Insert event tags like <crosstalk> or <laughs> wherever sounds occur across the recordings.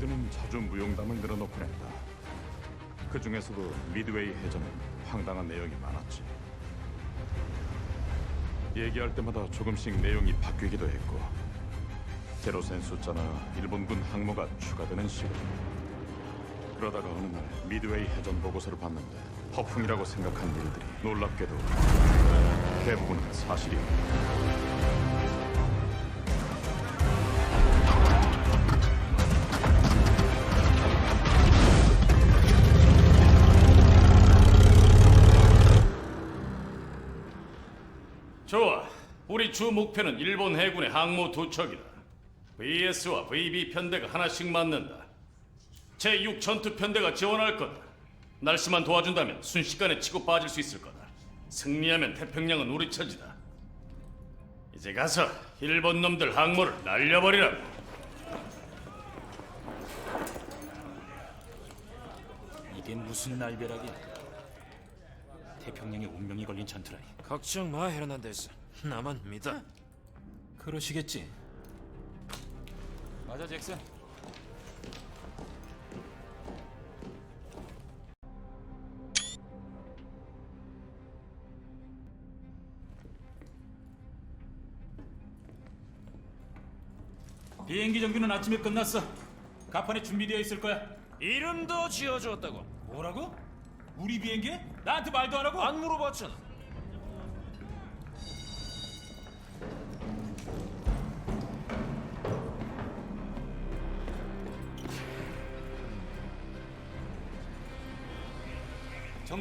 웨이드는 자주 무용담을 늘어놓곤 했다. 그 중에서도 미드웨이 해전은 황당한 내용이 많았지. 얘기할 때마다 조금씩 내용이 바뀌기도 했고, 제로센 숫자나 일본군 항모가 추가되는 식으로. 그러다가 어느 날 미드웨이 해전 보고서를 봤는데 허풍이라고 생각한 일들이 놀랍게도 대부분은 사실이었다. 우리 주 목표는 일본 해군의 항모 두 척이다. VS와 VB 편대가 하나씩 맞는다. 제6 전투 편대가 지원할 거다. 날씨만 도와준다면 순식간에 치고 빠질 수 있을 거다. 승리하면 태평양은 우리 처지다. 이제 가서 일본 놈들 항모를 날려버리라고. 이게 무슨 날벼락이야? 태평양에 운명이 걸린 전투라니. 걱정 마 헤르난데스 나만 믿어 그러시겠지. 맞아 잭슨. 비행기 정비는 아침에 끝났어. 가판에 준비되어 있을 거야. 이름도 지어줬다고 뭐라고? 우리 비행기? 나한테 말도 안 하고? 안 물어봤잖아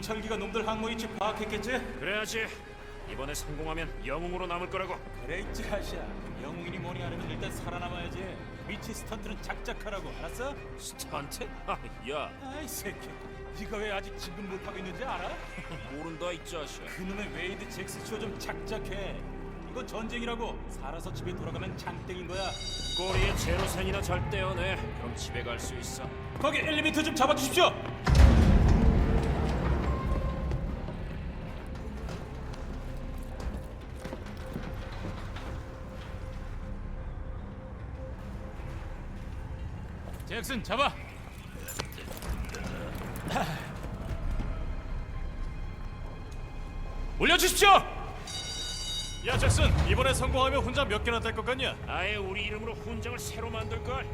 정찰기가 놈들 항모 위치 파악했겠지? 그래야지. 이번에 성공하면 영웅으로 남을 거라고. 그래 있지 아시아. 영웅이니 뭐니 하려면 일단 살아남아야지. 위치 스턴트는 작작하라고 알았어? 스턴트? 야. 아이 새끼. 네가 왜 아직 지금 못하고 있는지 알아? <laughs> 모른다 이 자식 그놈의 웨이드 잭스 쇼 좀 작작해. 이건 전쟁이라고. 살아서 집에 돌아가면 장땡인 거야. 꼬리에 제로센이나 잘 떼어내. 그럼 집에 갈 수 있어. 거기 엘리베이터 좀 잡아주십시오 잭슨 잡아. 올려주십시오. 야 잭슨 이번에 성공하면 혼자 몇 개나 될것 같냐? 아예 우리 이름으로 훈장을 새로 만들 걸.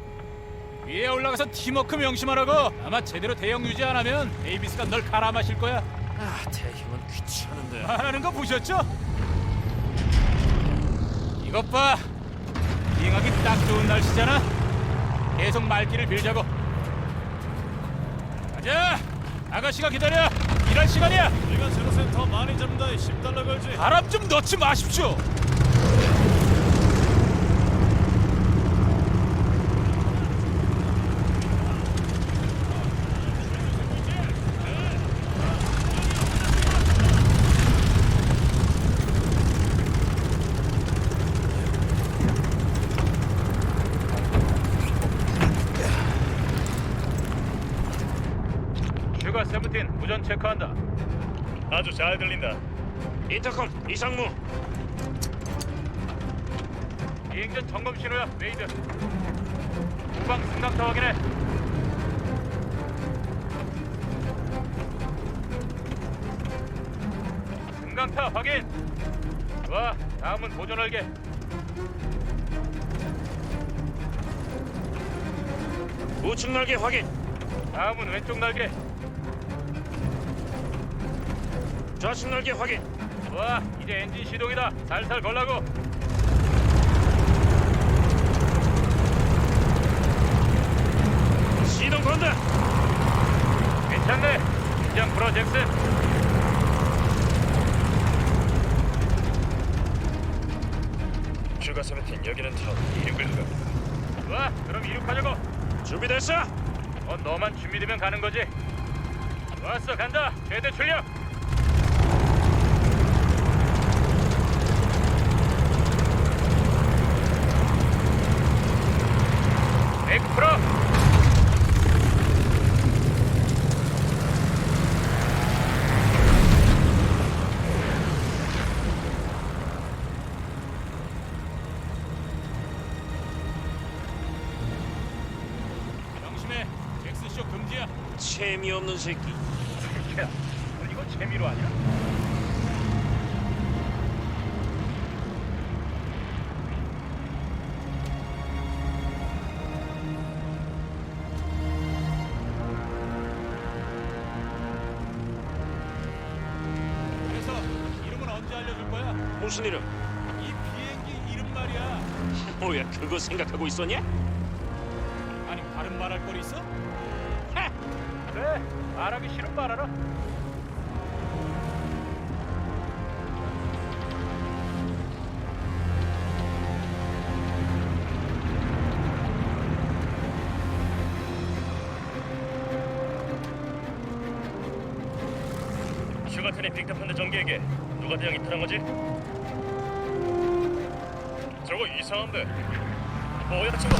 위에 올라가서 팀워크 명심하라고. 아마 제대로 대형 유지 안 하면 에이비스가 널 갈아 마실 거야. 아 대형은 귀찮은데. 말하는 거 보셨죠? 이것 봐. 비행하기 딱 좋은 날씨잖아 계속 말기를 빌자고. 가자! 아가씨가 기다려! 일할 시간이야! 네가 제로센 더 많이 잡는다 10달러 걸지. 바람 좀 넣지 마십시오 체크한다. 아주 잘 들린다. 인터컴 이상무. 비행전 점검 신호야 웨이드. 후방 승강타 확인해. 승강타 확인. 좋아 다음은 보존 할게. 우측 날개 확인. 다음은 왼쪽 날개 좌측 날개 확인 좋아 이제 엔진 시동이다 살살 걸라고 시동 건다 괜찮네 긴장 풀어 잭슨 슈가 세븐틴 여기는 저 이륙을 하랍니다 좋아 그럼 이륙하자고 준비됐어? 어, 너만 준비되면 가는 거지. 왔어, 간다. 최대 출력. 백 프로. 재미없는 새끼. 무슨 이름? 이 비행기 이름 말이야. <laughs> 뭐야 그거 생각하고 있었냐? 아니 다른 말할 거리 있어? 그래 말하기 싫은 말하라. 슈가튼의 빅터 펀드 전기에게 누가 대장이 타는 거지? 저거 이상한데 뭐야 저거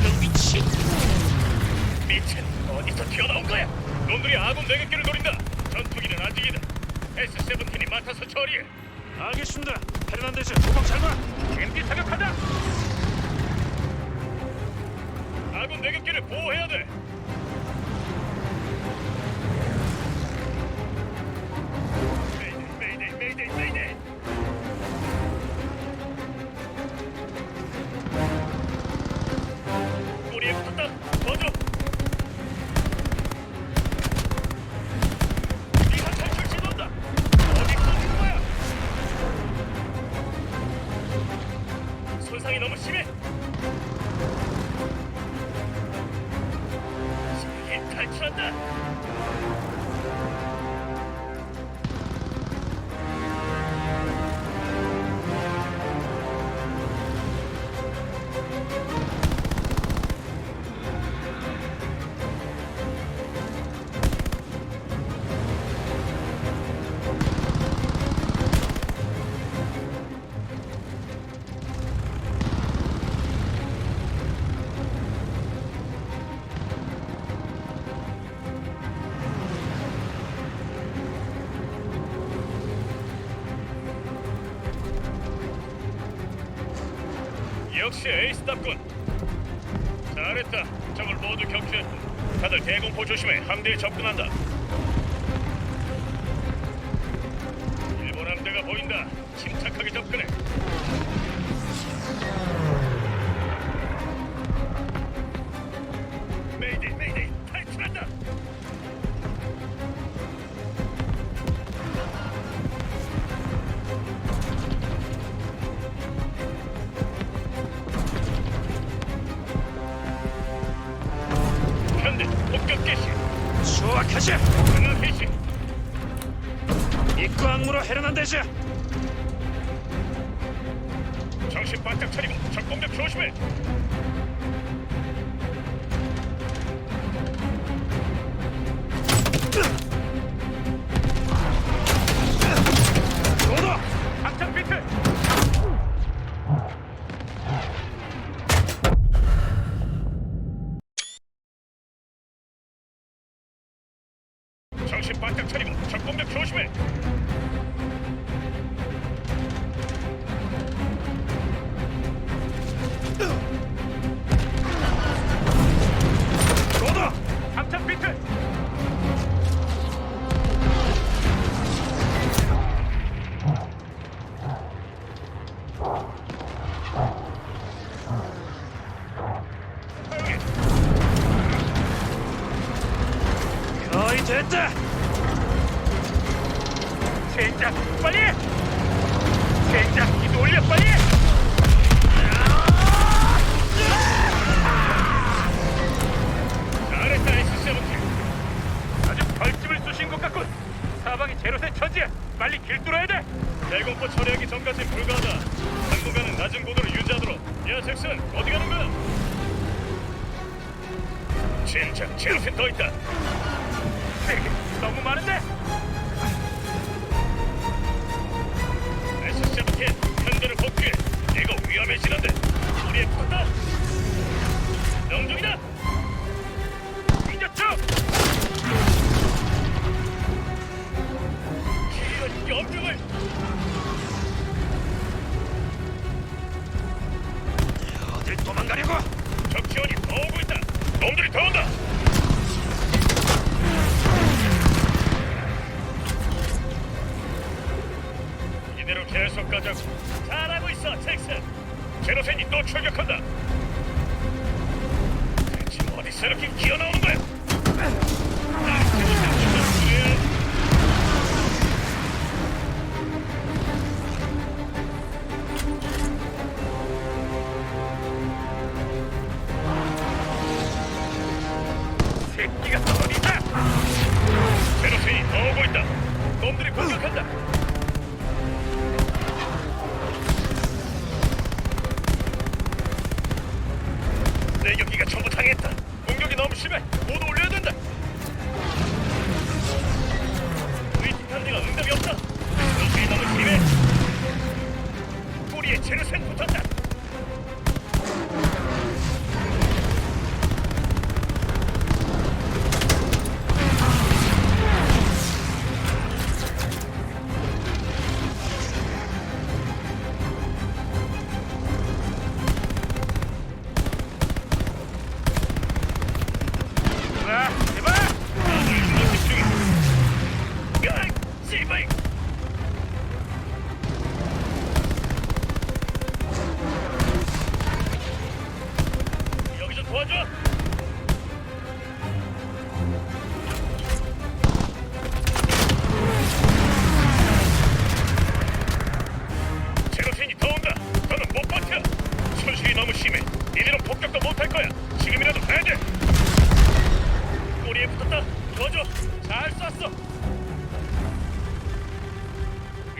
이런 미친. 미친 어디서 튀어나온 거야 놈들이 아군 내객기를 노린다 전투기는 아직이다 S-17이 맡아서 처리해 알겠습니다. 페르난데즈 도망 잘 봐. MD 사격한다 아군 내객기를 보호해야 돼 역시 에이스답군. 잘했다. 적을 모두 격추했고 다들 대공포 조심해. 함대에 접근한다 정신 바짝 차리고 적 공격 조심해 도도. 당장 비트 이런 영중을 어딜 도망가려고? 적 지원이 더 오고 있다 놈들이 더 새끼가 어디다? 베로스인더 오고 있다. 놈들이 공격한다.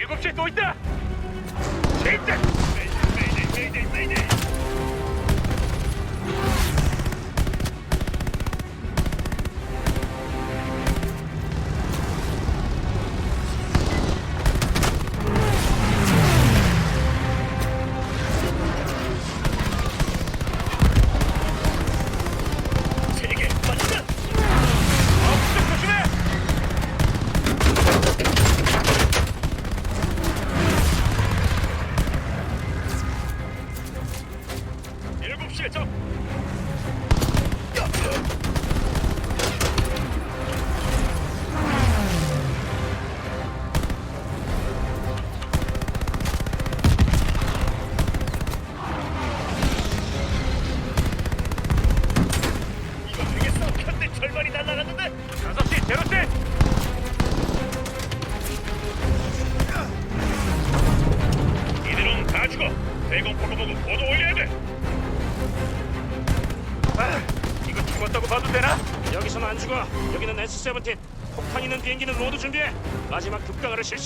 일곱시 또 있다. 진짜. 메이데이, 메이데이, 메이데이, 메이데이.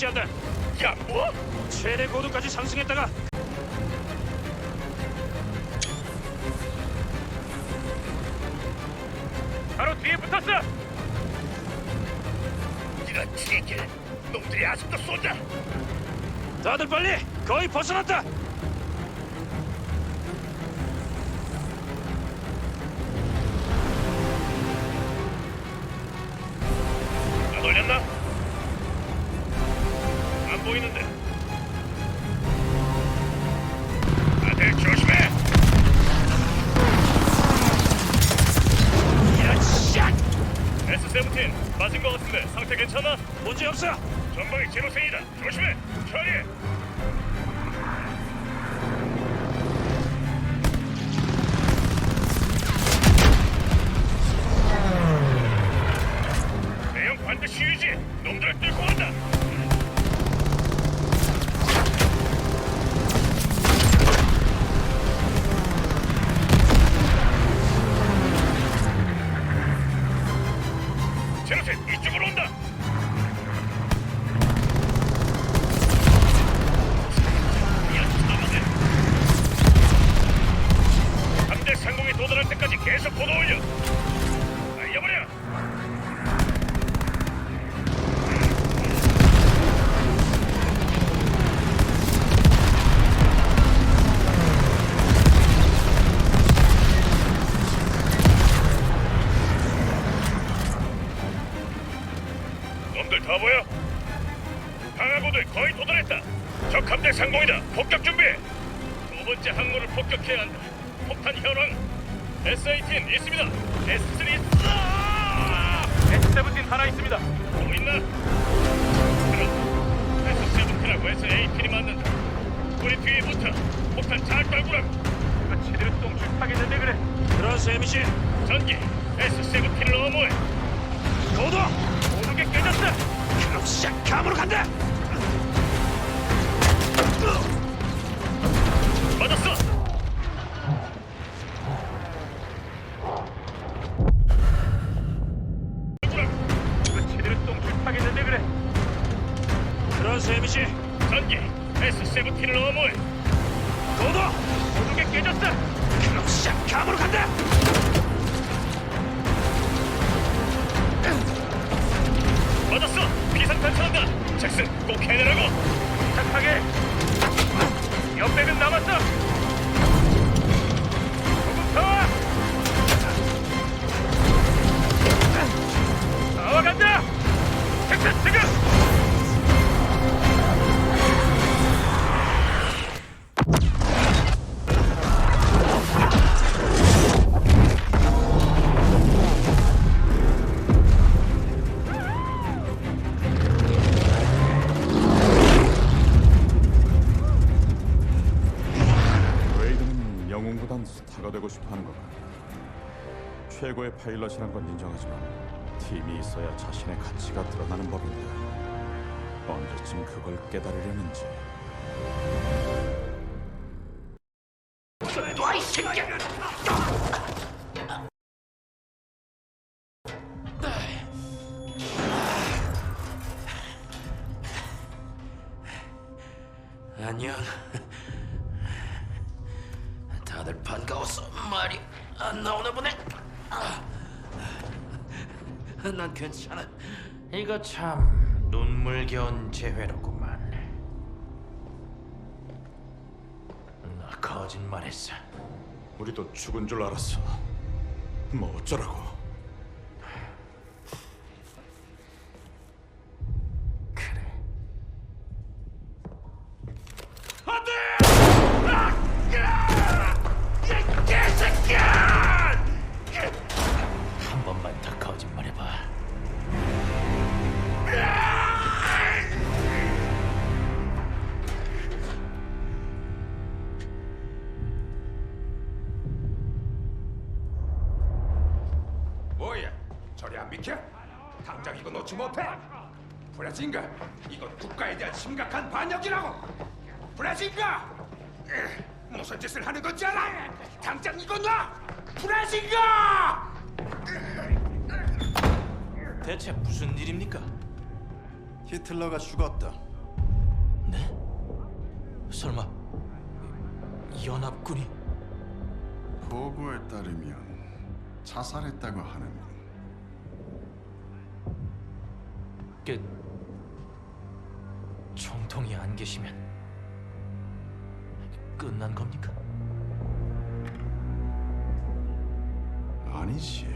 개시한다. 야, 뭐? 최대 고도까지 상승했다가 바로 뒤에 붙었어. 이런 지게길 놈들이 아직도 쏜다. 다들 빨리 거의 벗어났다. 문제 없어. 전방에 제로생이다. 조심해. 처리해. 음. 내용 반드시 유지. 놈들을 뚫고 간다. 완료. 폭탄 잘 떨구라. 이거 제대로 똥줄 파겠는데 그래. 그런 셈이지. 전기 S17을 넘어해. 고도. 모든 게 깨졌어. 그럼 시작. 감으로 간다. 맞았어. 맞았어. 비상탄창한다. 잭슨 꼭 해내라고. 착하게. 옆백은 남았어. 조금 더. 나와간다. 잭슨 지금. 최고의 파일럿이란 건 인정하지만 팀이 있어야 자신의 가치가 드러나는 법인데 언제쯤 그걸 깨달으려는지. 거짓말했어. 우리도 죽은 줄 알았어. 뭐 어쩌라고? 브라질인가? 이건 국가에 대한 심각한 반역이라고! 브라질인가? 에, 무슨 짓을 하는 건지 알아? 당장 이거 놔! 브라질인가? 대체 무슨 일입니까? 히틀러가 죽었다. 네? 설마 연합군이 보고에 따르면 자살했다고 하는군. 그 총통이 안 계시면 끝난 겁니까? 아니지.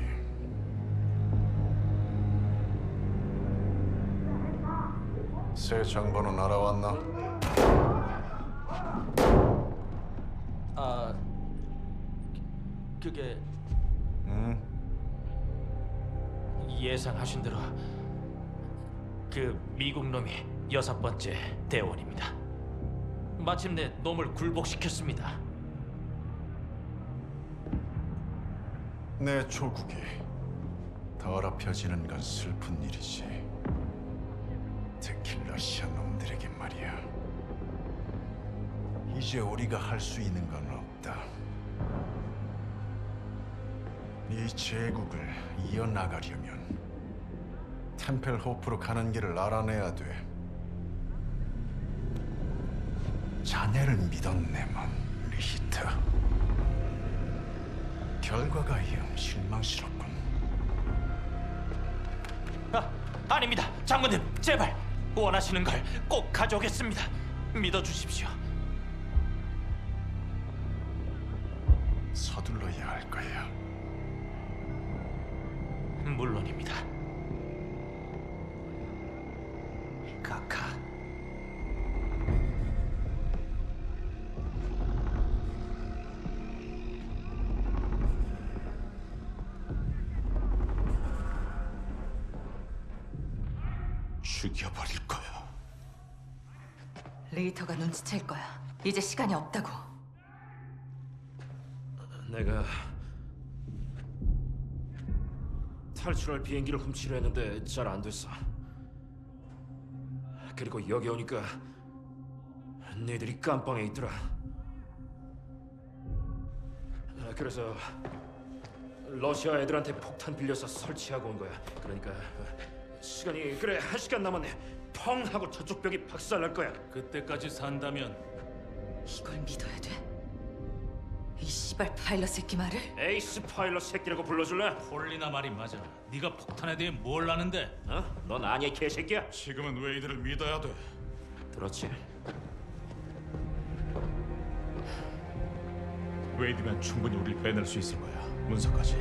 새 정보는 알아왔나? 아 그게 응? 예상하신 대로 그 미국 놈이 여섯 번째 대원입니다. 마침내 놈을 굴복시켰습니다. 내 조국이 더럽혀지는 건 슬픈 일이지. 특히 러시아 놈들에게 말이야. 이제 우리가 할 수 있는 건 없다. 이 제국을 이어나가려면 템펠호프로 가는 길을 알아내야 돼. 자네를 믿었네만, 리히트. 결과가 영 실망스럽군. 아, 아닙니다. 장군님, 제발 원하시는 걸 꼭 가져오겠습니다. 믿어주십시오. 죽여버릴 거야. 레이터가 눈치챌 거야. 이제 시간이 없다고. 내가 탈출할 비행기를 훔치려 했는데 잘 안 됐어. 그리고 여기 오니까 너희들이 깜빵에 있더라. 아, 그래서 러시아 애들한테 폭탄 빌려서 설치하고 온 거야. 그러니까 시간이 그래 한 시간 남았네. 펑 하고 저쪽 벽이 박살날 거야. 그때까지 산다면 이걸 믿어야 돼? 이 씨발 파일럿 새끼 말을? 에이스 파일럿 새끼라고 불러줄래? 폴리나 말이 맞아. 네가 폭탄에 대해 뭘 아는데? 어? 넌 아니야 개새끼야. 지금은 웨이드를 믿어야 돼. 들었지? 웨이드면 충분히 우릴 빼낼 수 있을 거야. 문서까지.